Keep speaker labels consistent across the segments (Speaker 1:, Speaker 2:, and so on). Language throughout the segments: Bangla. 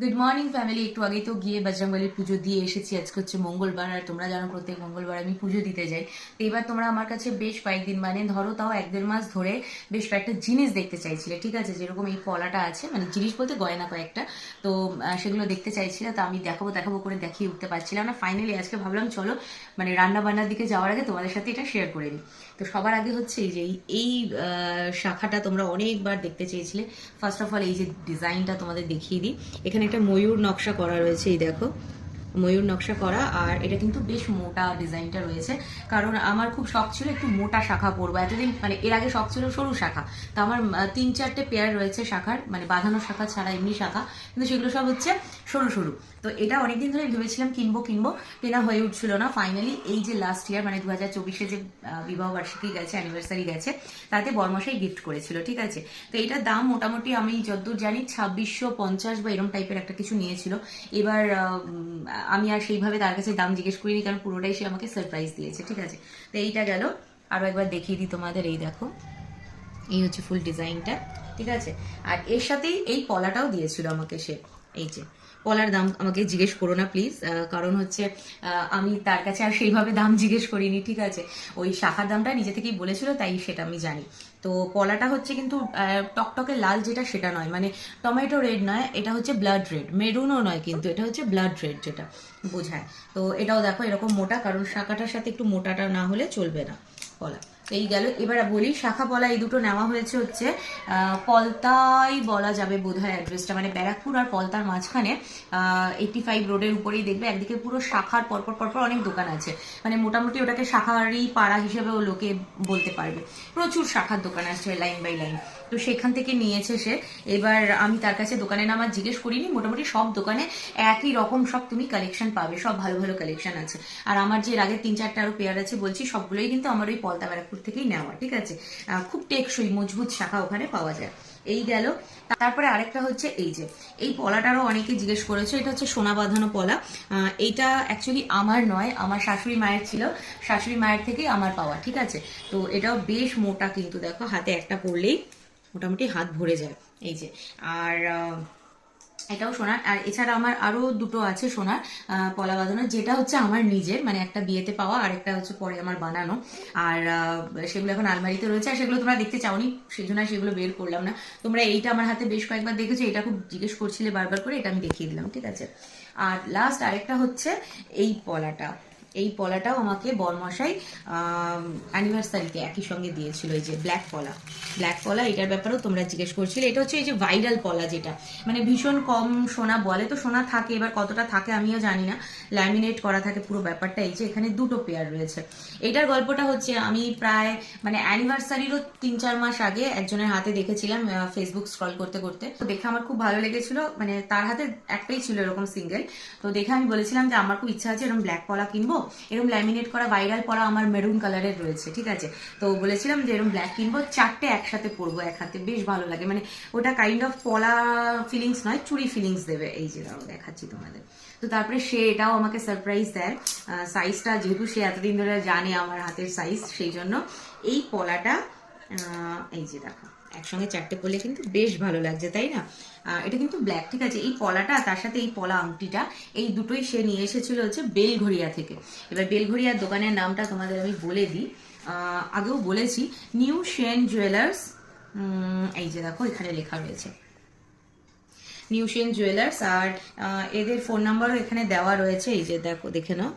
Speaker 1: গুড মর্নিং ফ্যামিলি একটু আগেই তো গিয়ে বজরংবলির পুজো দিয়ে এসেছি। আজকে হচ্ছে মঙ্গলবার, আর তোমরা জানো প্রত্যেক মঙ্গলবার আমি পুজো দিতে যাই। তো এবার তোমরা আমার কাছে বেশ কয়েকদিন মানে ধরো তাও এক দেড় মাস ধরে বেশ কয়েকটা জিনিস দেখতে চাইছিলে, ঠিক আছে? যেরকম এই পলাটা আছে মানে জিনিস বলতে গয়না কয়েকটা। তো সেগুলো দেখতে চাইছিলে, তো আমি দেখাবো দেখাবো করে দেখিয়ে উঠতে পারছিলাম না। ফাইনালি আজকে ভাবলাম চলো মানে রান্না বান্নার দিকে যাওয়ার আগে তোমাদের সাথে এটা শেয়ার করে নিই। তো সবার আগে হচ্ছে এই যে, এই- এই শাখাটা তোমরা অনেকবার দেখতে চেয়েছিলে। ফার্স্ট অফ অল এই যে ডিজাইনটা তোমাদের দেখিয়ে দিই। এখানে একটা ময়ূর নকশা করা রয়েছে এই দেখো। ময়ূর নকশা করা, আর এটা কিন্তু বেশ মোটা ডিজাইনটা রয়েছে। কারণ আমার খুব শখ ছিল একটু মোটা শাখা পরবো। এতদিন মানে এর আগে শখ ছিল সরু শাখা। তো আমার তিন চারটে পেয়ার রয়েছে শাখার মানে বাঁধানো শাখা ছাড়া এমনি শাখা। কিন্তু সেগুলো সব হচ্ছে সরু সরু। তো এটা অনেকদিন ধরে ভেবেছিলাম কিনবো কিনবো। কেনা হয়ে উঠছিল না। ফাইনালি এই যে লাস্ট ইয়ার মানে দু হাজার চব্বিশে যে বিবাহ বার্ষিকী গেছে অ্যানিভার্সারি গেছে, তাতে বর্মশাই গিফট করেছিল, ঠিক আছে? তো এটার দাম মোটামুটি আমি যতদূর জানি, ছাব্বিশশো পঞ্চাশ বা এরকম টাইপের একটা কিছু নিয়েছিল। এবার আমি আর সেইভাবে তার কাছে দাম জিজ্ঞেস করিনি, কারণ পুরোটাই সে আমাকে সারপ্রাইজ দিয়েছে, ঠিক আছে? তো এইটা গেল। আরও একবার দেখিয়ে দিই তোমাদের, এই দেখো। এই হচ্ছে ফুল ডিজাইনটা ঠিক আছে? আর এর সাথেই এই পলাটাও দিয়েছিল আমাকে সে। এই যে পলার দাম আমাকে জিজ্ঞেস করো না প্লিজ কারণ হচ্ছে আমি তার কাছে আর সেইভাবে দাম জিজ্ঞেস করিনি, ঠিক আছে? ওই শাখার দামটা নিজে থেকেই বলেছিল, তাই সেটা আমি জানি। তো পলাটা হচ্ছে কিন্তু টকটকে লাল যেটা সেটা নয় মানে টমেটো রেড নয়, এটা হচ্ছে ব্লাড রেড মেরুনও নয় কিন্তু, এটা হচ্ছে ব্লাড রেড যেটা, বোঝায়। তো এটাও দেখো এরকম মোটা, কারণ শাখাটার সাথে একটু মোটাটা না হলে চলবে না তো এই গেল। এবার বলি, শাখা পলা এই দুটো নেওয়া হয়েছে হচ্ছে পলতাই বলা যাবে বোধহয় অ্যাড্রেসটা মানে ব্যারাকপুর আর পলতার মাঝখানে এইটি ফাইভ রোডের উপরেই দেখবে, একদিকে পুরো শাখার পরপর পরপর অনেক দোকান আছে। মানে মোটামুটি ওটাকে শাখারই পাড়া হিসেবেও লোকে বলতে পারবে। প্রচুর শাখার দোকান আছে লাইন বাই লাইন তো সেখান থেকে নিয়েছে সে। এবার আমি তার কাছে দোকানে নাম আর জিজ্ঞেস করিনি, মোটামুটি সব দোকানে একই রকম সব তুমি কালেকশন পাবে, সব ভালো ভালো কালেকশন আছে। আর আমার যে এর আগে তিন চারটা আরও পেয়ার আছে, বলছি সবগুলোই কিন্তু আমার ওই পলতা ব্যারাকপুর থেকেই নেওয়া, ঠিক আছে? খুব টেকসই, মজবুত শাখা ওখানে পাওয়া যায়। এই গেল। তারপরে আরেকটা হচ্ছে এই যে, এই পলাটারও অনেকে জিজ্ঞেস করেছে, এটা হচ্ছে সোনা বাঁধানো পলা। এইটা অ্যাকচুয়ালি আমার নয়, আমার শাশুড়ি মায়ের ছিল। শাশুড়ি মায়ের থেকেই আমার পাওয়া, ঠিক আছে? তো এটাও বেশ মোটা কিন্তু, দেখো, হাতে একটা পরলেই মোটামুটি হাত ভরে যায়। এই যে, আর এটাও সোনার। আর এছাড়া আমার আরও দুটো আছে সোনার পলা বাঁধানো। যেটা হচ্ছে আমার নিজের মানে একটা বিয়েতে পাওয়া, আর একটা হচ্ছে পরে আমার বানানো। আর সেগুলো এখন আলমারিতে রয়েছে, আর সেগুলো তোমরা দেখতে চাওনি, সেই জন্য সেগুলো বের করলাম না। তোমরা এইটা আমার হাতে বেশ কয়েকবার দেখেছ, এটা খুব জিজ্ঞেস করছিলে বারবার করে, এটা আমি দেখিয়ে দিলাম, ঠিক আছে? আর লাস্ট আরেকটা হচ্ছে এই পলাটা। এই পলাটাও আমাকে বরমশাই অ্যানিভার্সারিতে একই সঙ্গে দিয়েছিল, এই যে ব্ল্যাক পলা। ব্ল্যাক পলা, এটার ব্যাপারেও তোমরা জিজ্ঞেস করছিলে। এটা হচ্ছে এই যে ভাইরাল পলা যেটা। মানে ভীষণ কম সোনা বলে তো সোনা থাকে, এবার কতটা থাকে আমিও জানি না। ল্যামিনেট করা থাকে পুরো ব্যাপারটা, এই যে এখানে দুটো পেয়ার রয়েছে। এটার গল্পটা হচ্ছে, আমি প্রায় মানে অ্যানিভার্সারিরও তিন চার মাস আগে একজনের হাতে দেখেছিলাম ফেসবুক স্ক্রল করতে করতে। তো দেখে আমার খুব ভালো লেগেছিল মানে তার হাতে একটাই ছিল এরকম সিঙ্গেল তো দেখে আমি বলেছিলাম যে, আমার খুব ইচ্ছা আছে এরকম ব্ল্যাক পলা কিনবো। এরকম ল্যামিনেট করা ভাইরাল পলা আমার মেরুন কালারের রয়েছে, ঠিক আছে? তো বলেছিলাম যে এরকম ব্ল্যাক কিনবো, চারটে একসাথে পরবো এক হাতে, বেশ ভালো লাগে। মানে ওটা কাইন্ড অফ পলা ফিলিংস নয় চুরি ফিলিংস দেবে। এই যে দাঁড়াও দেখাচ্ছি তোমাদের। তো তারপরে সে এটাও আমাকে সারপ্রাইজ দেয়। সাইজটা যেহেতু সে এতদিন ধরে জানে আমার হাতের সাইজ সেই জন্য এই পলাটা এই যে দেখো। একসঙ্গে চারটে পরলে কিন্তু বেশ ভালো লাগছে, তাই না? এটা কিন্তু ব্ল্যাক ঠিক আছে? এই পলাটা, তার সাথে এই পলা আংটিটা, এই দুটোই সে নিয়ে এসেছিল হচ্ছে বেলঘড়িয়া থেকে। এবার বেলঘড়িয়ার দোকানের নামটা তোমাদের আমি বলে দিই। আগেও বলেছি নিউ শেন জুয়েলার্স এই যে দেখো, এখানে লেখা রয়েছে। নিউ নিউশিয়ান জুয়েলার্স আর এদের ফোন নাম্বারও এখানে দেওয়া রয়েছে, এই যে দেখো, দেখে নাও।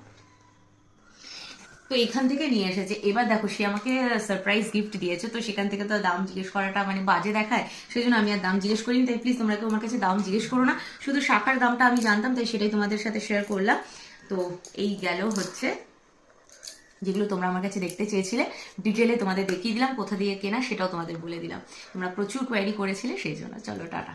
Speaker 1: তো এখান থেকে নিয়ে এসেছে। এবার দেখো, সে আমাকে সারপ্রাইজ গিফট দিয়েছে, তো সেখান থেকে তো দাম জিজ্ঞেস করাটা মানে বাজে দেখায়। সেই জন্য আমি আর দাম জিজ্ঞেস করিনি, তাই প্লিজ তোমরা কেউ আমার কাছে দাম জিজ্ঞেস করো না। শুধু শাখার দামটা আমি জানতাম, তাই সেটাই তোমাদের সাথে শেয়ার করলাম। তো এই গেল হচ্ছে, যেগুলো তোমরা আমার কাছে দেখতে চেয়েছিলে। ডিটেলে তোমাদের দেখিয়ে দিলাম, কোথা দিয়ে কেনা সেটাও তোমাদের বলে দিলাম। তোমরা প্রচুর কোয়ারি করেছিলে, সেই জন্য। চলো, টাটা।